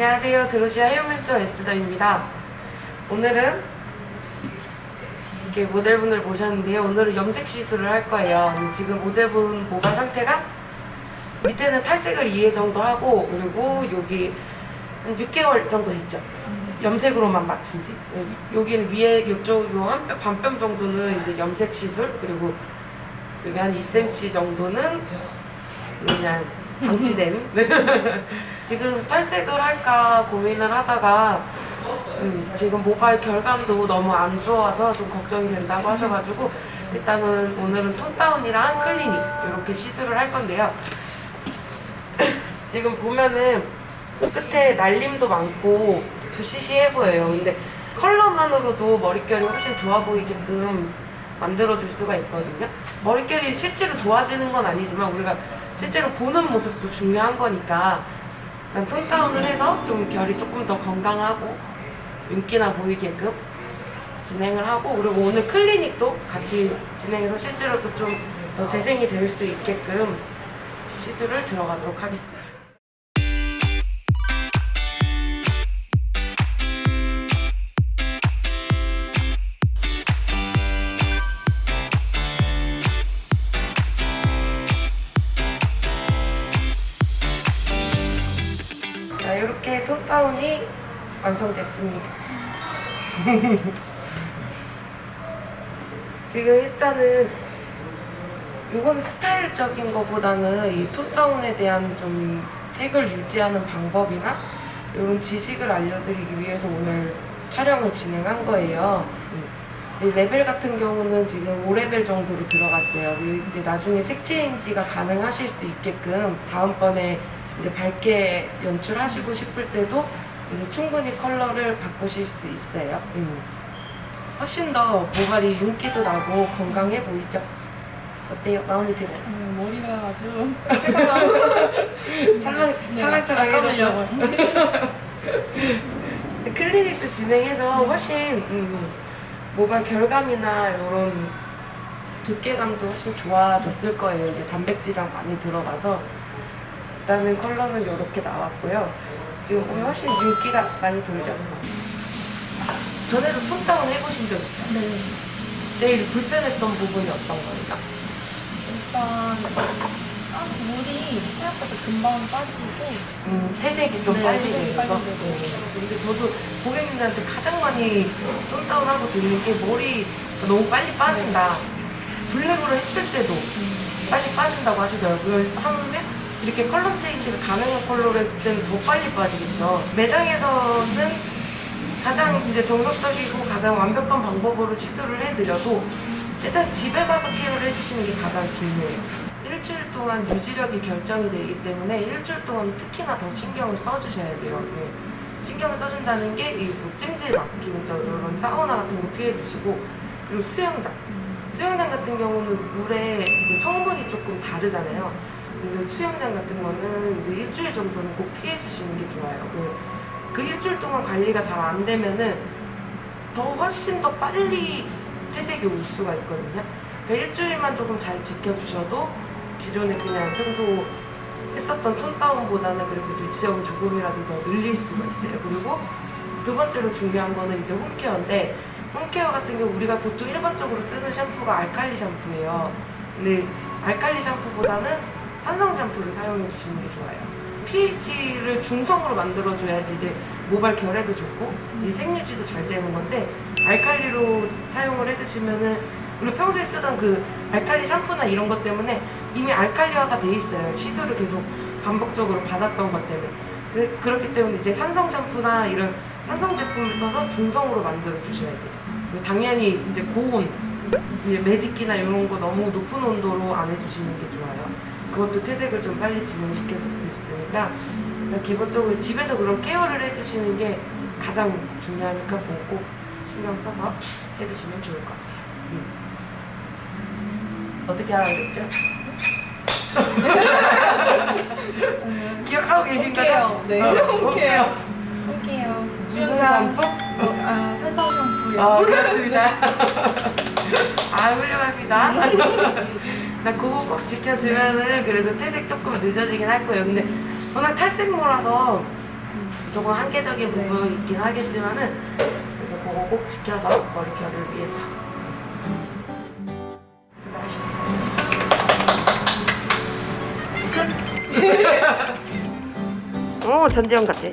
안녕하세요. 드로시아 헤어멘토 에스더입니다. 오늘은 이렇게 모델분을 모셨는데요. 오늘은 염색 시술을 할 거예요. 지금 모델분 모발 상태가 밑에는 탈색을 2회 정도 하고 그리고 여기 한 6개월 정도 됐죠. 염색으로만 마친 지. 여기는 위에 이쪽 요한 뼘, 반뼘 정도는 이제 염색 시술 그리고 여기 한 2cm 정도는 그냥 방치된. 지금 탈색을 할까 고민을 하다가 음, 지금 모발 결감도 너무 안 좋아서 좀 걱정이 된다고 하셔가지고 일단은 오늘은 톤다운이랑 클리닉 이렇게 시술을 할 건데요. 지금 보면은 끝에 날림도 많고 부시시해 보여요. 근데 컬러만으로도 머릿결이 훨씬 좋아 보이게끔 만들어줄 수가 있거든요. 머릿결이 실제로 좋아지는 건 아니지만 우리가 실제로 보는 모습도 중요한 거니까 난 톤다운을 해서 좀 결이 조금 더 건강하고 윤기나 보이게끔 진행을 하고 그리고 오늘 클리닉도 같이 진행해서 실제로도 좀 더 재생이 될 수 있게끔 시술을 들어가도록 하겠습니다. 이렇게 톤다운이 완성됐습니다. 지금 일단은 이건 스타일적인 것보다는 이 톤다운에 대한 좀 색을 유지하는 방법이나 이런 지식을 알려드리기 위해서 오늘 촬영을 진행한 거예요. 이 레벨 같은 경우는 지금 5레벨 정도로 들어갔어요. 이제 나중에 색 체인지가 가능하실 수 있게끔 다음번에 이제 밝게 연출하시고 싶을 때도 이제 충분히 컬러를 바꾸실 수 있어요. 음. 훨씬 더 모발이 윤기도 나고 건강해 보이죠? 어때요? 마음에 들어요? 음, 머리가 아주 세상하고 찰랑, 찰랑찰랑해졌어. 클리닉도 진행해서 훨씬 음, 모발 결감이나 이런 두께감도 훨씬 좋아졌을 거예요. 이제 단백질이랑 많이 들어가서 일단은 컬러는 이렇게 나왔고요. 지금 보면 훨씬 윤기가 많이 돌죠. 전에도 톤다운 해보신 적 있죠? 네. 제일 불편했던 부분이 어떤 거예요? 일단 아, 물이 생각보다 금방 빠지고 음, 퇴색이 좀 네, 빨리 퇴색이 되는 빨리 거. 되고. 네. 근데 저도 고객님들한테 가장 많이 톤다운하고 듣는 게 머리 너무 빨리 빠진다. 블랙으로 했을 때도 빨리 빠진다고 하시더라고요. 하는데 이렇게 컬러 체인지를 가능한 컬러로 했을 때는 더 빨리 빠지겠죠. 매장에서는 가장 이제 정석적이고 가장 완벽한 방법으로 시술을 해드려도 일단 집에 가서 케어를 해주시는 게 가장 중요해요. 일주일 동안 유지력이 결정이 되기 때문에 일주일 동안 특히나 더 신경을 써주셔야 돼요. 네. 신경을 써준다는 게이 뭐 찜질 맡기고 저 이런 사우나 같은 거 피해 주시고 그리고 수영장. 수영장 같은 경우는 물에 이제 성분이 조금 다르잖아요. 수영장 같은 거는 이제 일주일 정도는 꼭 피해 주시는 게 좋아요. 그- 그 일주일 동안 관리가 잘 안 되면은 더 훨씬 더 빨리 퇴색이 올 수가 있거든요. 그러니까 일주일만 조금 잘 지켜주셔도 기존에 그냥 평소 했었던 톤다운보다는 그래도 유지력을 조금이라도 더 늘릴 수가 있어요. 그리고 두 번째로 중요한 거는 이제 홈케어인데 홈케어 같은 경우 우리가 보통 일반적으로 쓰는 샴푸가 알칼리 샴푸예요. 근데 알칼리 샴푸보다는 산성 샴푸를 사용해 주시는 게 좋아요. pH를 중성으로 만들어줘야지 이제 모발 결에도 좋고 이 생유지도 잘 되는 건데 알칼리로 사용을 해주시면은 우리 평소에 쓰던 그 알칼리 샴푸나 이런 것 때문에 이미 알칼리화가 돼 있어요. 시술을 계속 반복적으로 받았던 것 때문에 그, 그렇기 때문에 이제 산성 샴푸나 이런 산성 제품을 써서 중성으로 만들어 주셔야 돼요. 당연히 이제 고온, 매직기나 이런 거 너무 높은 온도로 안 해주시는 게 좋아요. 그것도 퇴색을 좀 빨리 진행시켜 줄수 있으니까 기본적으로 집에서 그런 케어를 해주시는 게 가장 중요하니까 꼭 신경 써서 해주시면 좋을 것 같아요. 음. 어떻게 하라고 그랬죠? 기억하고 계신 거죠? 홈케어. 네. 어, 홈케어. 홈케어. 할게요. 무슨 샴푸? 아, 산성 샴푸요. 아, 그렇습니다. 아, 훌륭합니다. 나 그거 꼭 지켜주면은 그래도 퇴색 조금 늦어지긴 할 거예요. 근데 워낙 탈색모라서 조금 한계적인 네. 부분이 있긴 하겠지만은 그거 꼭 지켜서 머리결을 위해서 수고하셨어요. 끝. 오 전지현 같아.